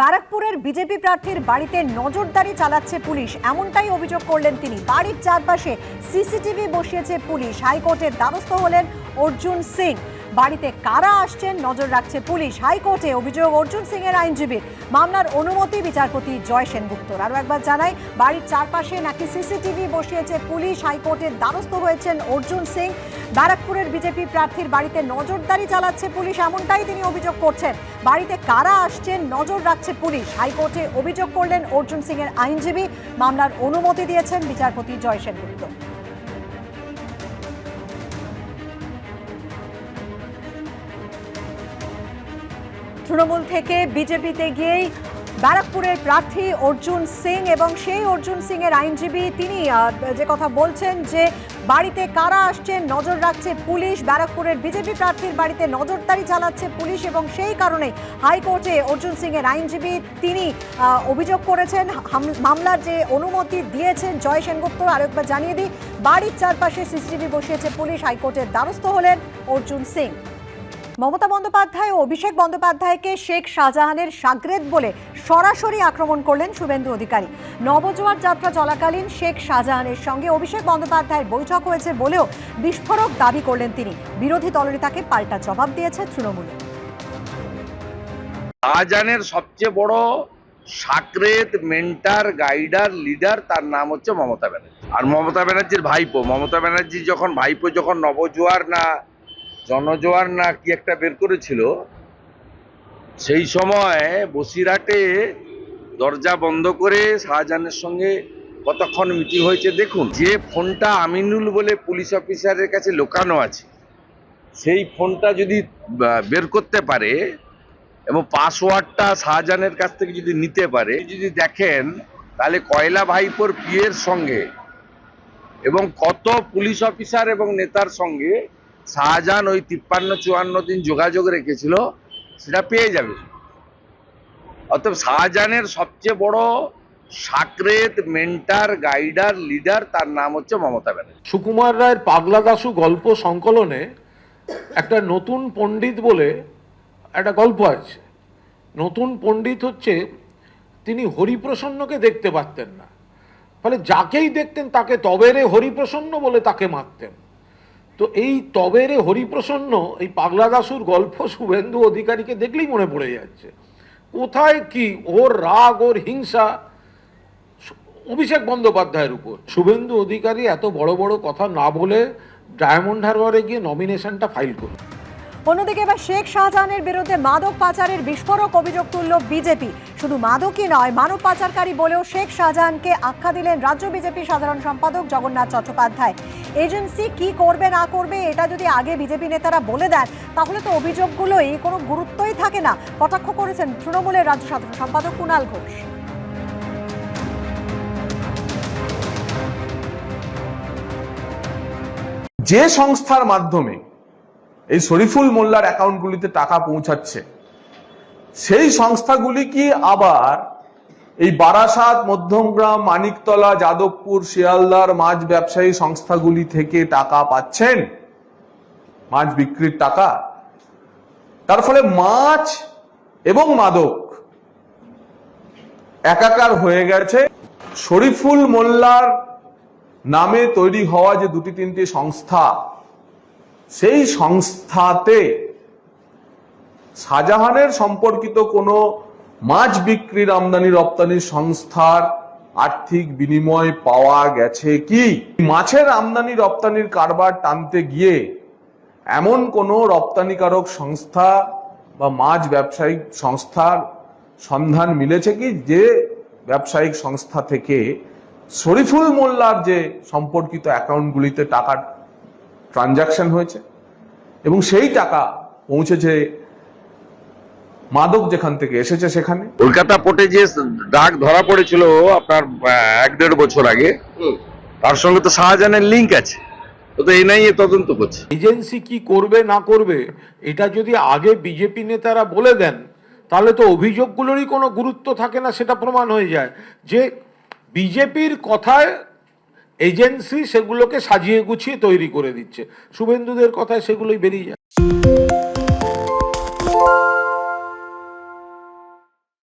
ব্যারাকপুরের বিজেপি প্রার্থীর বাড়িতে নজরদারি চালাচ্ছে পুলিশ। এমনটাই অভিযোগ করলেন তিনি। বাড়ির চারপাশে সিসিটিভি বসিয়েছে পুলিশ। হাইকোর্টের দ্বারস্থ হলেন অর্জুন সিং। বাড়িতে কারা আসছেন? নজর রাখছে পুলিশ। হাইকোর্টে অভিযোগ অর্জুন সিং এর আইনজীবীর। মামলার অনুমতি বিচারপতি জয় সেনগুপ্তর। আরও একবার জানাই, বাড়ির চারপাশে নাকি সিসিটিভি বসিয়েছে পুলিশ? হাইকোর্টের দ্বারস্থ হয়েছেন অর্জুন সিং। ব্যারাকপুরের বিজেপি প্রার্থীর বাড়িতে নজরদারি চালাচ্ছে পুলিশ, এমনটাই তিনি অভিযোগ করছেন। বাড়িতে কারা আসছেন? নজর রাখছে পুলিশ। হাইকোর্টে অভিযোগ করলেন অর্জুন সিং এর আইনজীবী। মামলার অনুমতি দিয়েছেন বিচারপতি জয় সেনগুপ্ত তৃণমূল থেকে বিজেপিতে গিয়েই ব্যারাকপুরের প্রার্থী অর্জুন সিং এবং সেই অর্জুন সিং এর আইনজীবী তিনি যে কথা বলছেন যে বাড়িতে কারা আসছেন নজর রাখছে পুলিশ, ব্যারাকপুরের বিজেপি প্রার্থীর বাড়িতে নজরদারি চালাচ্ছে পুলিশ এবং সেই কারণে হাইকোর্টে অর্জুন সিং এর আইনজীবী তিনি অভিযোগ করেছেন মামলার যে অনুমতি দিয়েছেন জয় সেনগুপ্ত, আরেকবার জানিয়ে দিই, বাড়ির চারপাশে সিসিটিভি বসিয়েছে পুলিশ, হাইকোর্টের দ্বারস্থ হলেন অর্জুন সিং। মমতা বন্দ্যোপাধ্যায় ও অভিষেক বন্দ্যোপাধ্যায়কে শেখ শাহজাহানের সাগরেদ বলে সরাসরি আক্রমণ করলেন শুভেন্দু অধিকারী। নবজোয়ার যাত্রা চলাকালীন শেখ শাহজাহানের সঙ্গে অভিষেক বন্দ্যোপাধ্যায়ের বৈঠক হয়েছে বলেও বিস্ফোরক দাবি করলেন তিনি। বিরোধী দলনেতাকে পাল্টা জবাব দিয়েছে তৃণমূল। শাহজাহানের সবচেয়ে বড় সাকরেত মেন্টার, গাইডার, লিডার, তার নাম হচ্ছে মমতা ব্যানার্জি। আর মমতা ব্যানার্জির ভাইপো। মমতা ব্যানার্জি যখন ভাইপো, যখন নবজোয়ার না জনজোয়ার না কি একটা বের করেছিল? সেই সময় বসিরহাটে দরজা বন্ধ করে শাহজাহানের সঙ্গে কতক্ষণ মিটিং হয়েছে দেখুন। যে ফোনটা আমিনুল বলে পুলিশ অফিসারের কাছে লোকানো আছে, সেই ফোনটা যদি বের করতে পারে এবং পাসওয়ার্ডটা শাহজাহানের কাছ থেকে যদি নিতে পারে, যদি দেখেন, তাহলে কয়লা ভাইপোর পিয়ের সঙ্গে এবং কত পুলিশ অফিসার এবং নেতার সঙ্গে শাহজাহান ওই তিপ্পান্ন, চুয়ান্ন দিন যোগাযোগ রেখেছিল, সেটা পেয়ে যাবে। অতএব শাহজাহানের সবচেয়ে বড় সাকরেত, মেন্টার, গাইডার, লিডার, তার নাম হচ্ছে মমতা ব্যানার্জি। সুকুমার রায়ের পাগলা দাসু গল্প সংকলনে একটা নতুন পণ্ডিত বলে একটা গল্প আছে। নতুন পণ্ডিত হচ্ছে, তিনি হরিপ্রসন্নকে দেখতে পারতেন না। ফলে যাকেই দেখতেন, তাকে তবেরে হরিপ্রসন্ন বলে তাকে মারতেন। তো এই তবেরে হরিপ্রসন্ন, এই পাগলা দাসুর গল্প শুভেন্দু অধিকারীকে দেখলেই মনে পড়ে যাচ্ছে। কোথায় কি ওর রাগ, ওর হিংসা? অভিষেক বন্দ্যোপাধ্যায়ের উপর। শুভেন্দু অধিকারী এত বড় বড় কথা না বলে ডায়মন্ড হারবারে গিয়ে নমিনেশনটা ফাইল করুন অন্যদিকে এবার শেখ শাহজাহানের বিরুদ্ধে মাদক পাচারের বিস্ফোরক অভিযোগ তুলল বিজেপি। শুধু মাদকই নয়, মানব পাচারকারী বলেও শেখ শাহজাহানকে আখ্যা দিলেন রাজ্য বিজেপি সাধারণ সম্পাদক জগন্নাথ চট্টোপাধ্যায়। এজেন্সি কি করবে, না করবে, এটা যদি আগে বিজেপি নেতারা বলে দেন, তাহলে তো অভিযোগগুলোই কোনো গুরুত্বই থাকে না, কটাক্ষ করেছেন তৃণমূলের রাজ্য সাধারণ সম্পাদক কুণাল ঘোষ। যে সংস্থার মাধ্যমে এই শরীফুল মোল্লার অ্যাকাউন্টগুলিতে টাকা পৌঁছাচ্ছে। সেই সংস্থাগুলি কি আবার এই বারাসাত, মধ্যমগ্রাম, মানিকতলা, যাদবপুর, শিয়ালদার মাছ ব্যবসায়ী সংস্থাগুলি থেকে টাকা পাচ্ছেন? মাছ বিক্রির টাকা। তার ফলে মাছ এবং মাদক একাকার হয়ে গেছে। শরীফুল মোল্লার নামে তৈরি হওয়া যে দুটি তিনটি সংস্থা সেই সংস্থাতে শাহজাহানের সম্পর্কিত কোনো মাছ বিক্রির আমদানি রপ্তানি সংস্থার আর্থিক বিনিময় পাওয়া গেছে কি? মাছের আমদানি রপ্তানির কারবার টানতে গিয়ে এমন কোনো রপ্তানিকারক সংস্থা বা মাছ ব্যবসায়িক সংস্থার সন্ধান মিলেছে কি? যে ব্যবসায়িক সংস্থা থেকে শরীফুল মোল্লার যে সম্পর্কিত অ্যাকাউন্টগুলিতে টাকার ট্রানজাকশন হয়েছে এবং সেই টাকা পৌঁছেছে মাদক যেখান থেকে এসেছে সেখানে। কলকাতা পোর্টে যে ডাক ধরা পড়েছিল আপনার এক দেড় বছর আগে তার সঙ্গে তো শাহজাহানের লিঙ্ক আছে। তো এনআইএ তদন্ত করছে। এজেন্সি কি করবে না করবে এটা যদি আগে বিজেপি নেতারা বলে দেন তাহলে তো অভিযোগগুলোরই কোনো গুরুত্ব থাকে না সেটা প্রমাণ হয়ে যায়। যে বিজেপির কথায় এজেন্সি সেগুলোকে সাজিয়ে গুছিয়ে তৈরি করে দিচ্ছে। শুভেন্দুদের কথায় সেগুলোই বেরিয়ে যায়।